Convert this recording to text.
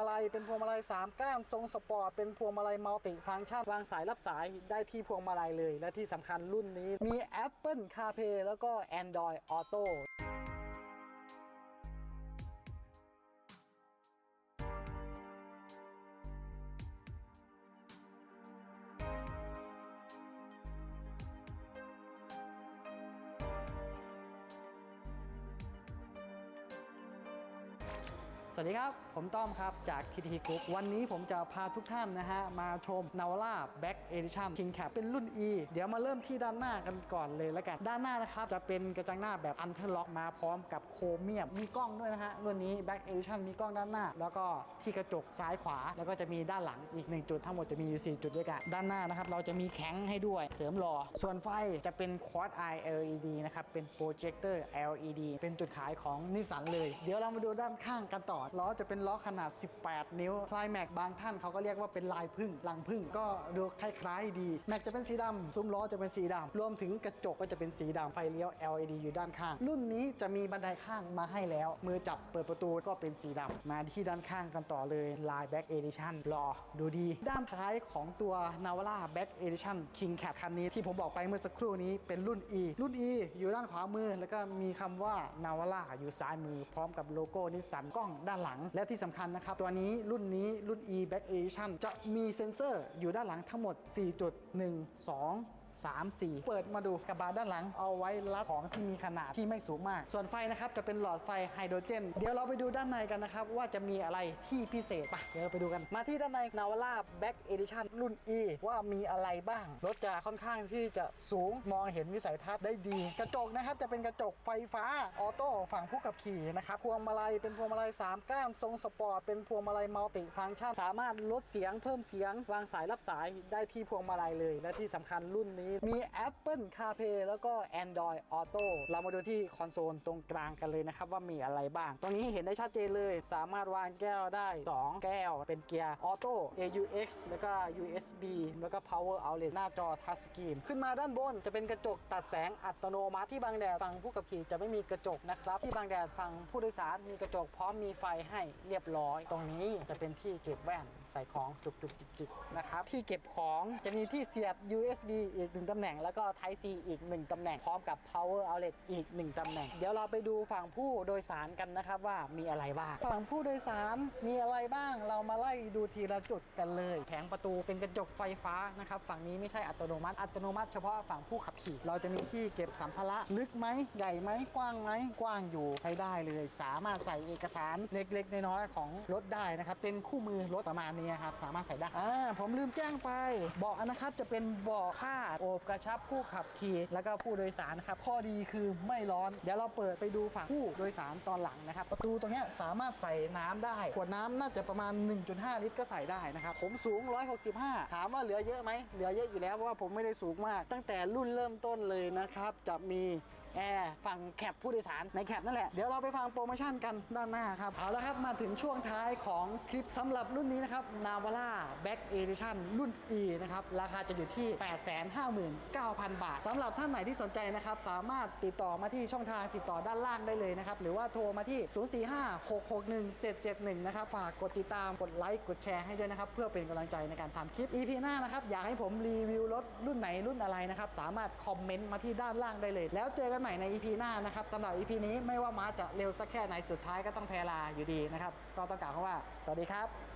มาลัยเป็นพวงมาลัย3ก้านทรงสปอร์ตเป็นพวงมาลัยมัลติฟังก์ชันวางสายรับสายได้ที่พวงมาลัยเลย และที่สำคัญรุ่นนี้มี Apple CarPlay แล้วก็ Android Auto สวัสดีครับ ผมต้อมครับจาก TT Group วันนี้ผมจะพาทุกท่านนะฮะ มาชม Navara Back Edition King Cap เป็นรุ่น E เดี๋ยวมาเริ่มที่ด้านหน้ากันก่อนเลยแล้วกัน ด้านหน้านะครับ จะเป็นกระจังหน้าแบบอันเทอร์ล็อกมาพร้อมกับโครเมียม มีกล้องด้วยนะฮะ รุ่นนี้ Back Edition มีกล้องด้านหน้า แล้วก็ที่กระจกซ้ายขวา แล้วก็จะมีด้านหลังอีก 1 จุดทั้งหมดจะมีอยู่4จุดด้วยกันด้านหน้านะครับเราจะมีแข็งให้ด้วยเสริมหล่อส่วนไฟจะเป็น Quad Eye LED นะครับเป็นโปรเจคเตอร์ LED เป็นจุดขายของนิสสันเลย เดี๋ยวเรามาดูด้านข้างกันต่อล้อจะเป็นล้อขนาด 18 นิ้วพลายแม็กบางท่านเขาก็เรียกว่าเป็นลายพึ่งลังพึ่งก็ดูคล้ายๆดี แม็กจะเป็นสีดำซุ้มล้อจะเป็นสีดำรวมถึงกระจกก็จะเป็นสีดำไฟเลี้ยว LED อยู่ด้านข้าง รุ่นนี้จะมีบันไดข้างมาให้แล้ว มือจับเปิดประตูก็เป็นสีดำมาที่ด้านข้างกันต่อเลยลาย Back Edition รอดูดี ด้านท้ายของตัว Navara Back Edition King Cat คันนี้ที่ผมบอกไปเมื่อสักครู่นี้เป็นรุ่น E รุ่น E อยู่ด้านขวามือแล้วก็มีคำว่า Navara อยู่ซ้ายมือพร้อมกับโลโก้นิสสันกล้องด้านหลัง และที่สำคัญนะครับ ตัวนี้รุ่นนี้รุ่น E Back Edition จะมีเซ็นเซอร์อยู่ด้านหลังทั้งหมด 4.1 2 3 4 เปิดมาดูกระบะด้านหลัง เอาไว้รับของที่มีขนาดที่ไม่สูงมาก ส่วนไฟนะครับจะเป็นหลอดไฟไฮโดรเจน เดี๋ยวเราไปดูด้านในกันนะครับ ว่าจะมีอะไรที่พิเศษไปเดี๋ยวเราไปดูกัน มาที่ด้านใน Navara Back Edition รุ่น E ว่ามีอะไรบ้าง รถจะค่อนข้างที่จะสูงมองเห็นวิสัยทัศน์ได้ดี กระจกนะครับจะเป็นกระจกไฟฟ้าออโต้ฝั่งผู้ขับขี่นะครับพวงมาลัยเป็นพวงมาลัย3ก้านทรงสปอร์ตเป็นพวงมาลัยมัลติฟังก์ชันสามารถลดเสียงเพิ่มเสียงวางสายรับสายได้ที่พวงมาลัยเลย และที่สำคัญรุ่นนี้มี Apple CarPlay แล้วก็ Android Auto เรามาดูที่คอนโซลตรงกลางกันเลยนะครับ ว่ามีอะไรบ้าง ตรงนี้เห็นได้ชัดเจนเลย สามารถวางแก้วได้ 2 แก้ว เป็นเกียร์ออโต้ AUX แล้วก็ USB แล้วก็ Power Outlet หน้าจอทัชสกรีนขึ้นมาด้านบนจะเป็นกระจกตัดแสงอัตโนมัติที่บางแดดฝั่งผู้ขับขี่จะไม่มีกระจกนะครับ ที่บางแดดฝั่งผู้โดยสารมีกระจกพร้อมมีไฟให้เรียบร้อย ตรงนี้จะเป็นที่เก็บแว่นใส่ของจุกจิกจิกนะครับที่เก็บของจะมีที่เสียบ USB อีกหนึ่งตำแหน่ง แล้วก็ Type C อีกหนึ่งตำแหน่ง พร้อมกับ Power Outlet อีกหนึ่งตำแหน่ง เดี๋ยวเราไปดูฝั่งผู้โดยสารกันนะครับว่ามีอะไรบ้าง ฝั่งผู้โดยสารมีอะไรบ้าง เรามาไล่ดูทีละจุดกันเลย แผงประตูเป็นกระจกไฟฟ้านะครับฝั่งนี้ไม่ใช่อัตโนมัติ อัตโนมัติเฉพาะฝั่งผู้ขับขี่ เราจะมีที่เก็บสัมภาระลึกไหมใหญ่ไหมกว้างไหมกว้างอยู่ใช้ได้เลย สามารถใส่เอกสารเล็กๆน้อยๆของรถได้นะครับเป็นคู่มือรถประมาณนี้ครับสามารถใส่ได้อ่าผมลืมแจ้งไปเบาะนะครับจะเป็นเบาะผ้าโอบกระชับผู้ขับขี่แล้วก็ผู้โดยสารครับข้อดีคือไม่ร้อน เดี๋ยวเราเปิดไปดูฝั่งผู้โดยสารตอนหลังนะครับ ประตูตรงนี้สามารถใส่น้ำได้ขวดน้ำน่าจะประมาณ 1.5 ลิตรก็ใส่ได้นะครับผมสูง 165 ถามว่าเหลือเยอะไหมเหลือเยอะอยู่แล้วเพราะว่าผมไม่ได้สูงมาก ตั้งแต่รุ่นเริ่มต้นเลยนะครับจะมี แอร์ฝั่งแคปผู้โดยสารในแคปนั่นแหละ เดี๋ยวเราไปฟังโปรโมชั่นกันด้านหน้าครับ เอาละครับมาถึงช่วงท้ายของคลิปสำหรับรุ่นนี้นะครับ Navara Back Edition รุ่น E นะครับ ราคาจะอยู่ที่ 859,000 บาทสำหรับท่านไหนที่สนใจนะครับ สามารถติดต่อมาที่ช่องทางติดต่อด้านล่างได้เลยนะครับ หรือว่าโทรมาที่ 0456617771นะครับ ฝากกดติดตามกดไลค์กดแชร์ให้ด้วยนะครับ เพื่อเป็นกำลังใจในการทำคลิป EP หน้านะครับอยากให้ผมรีวิวรถรุ่นไหนรุ่นอะไรนะครับสามารถคอมเมนต์มาที่ด้านล่างได้เลย แล้วเจอกันใหม่ใน EP หน้านะครับสำหรับ EP นี้ไม่ว่าม้าจะเร็วสักแค่ไหนสุดท้ายก็ต้องแพลาอยู่ดีนะครับ ก็ต้องกล่าวคำว่า สวัสดีครับ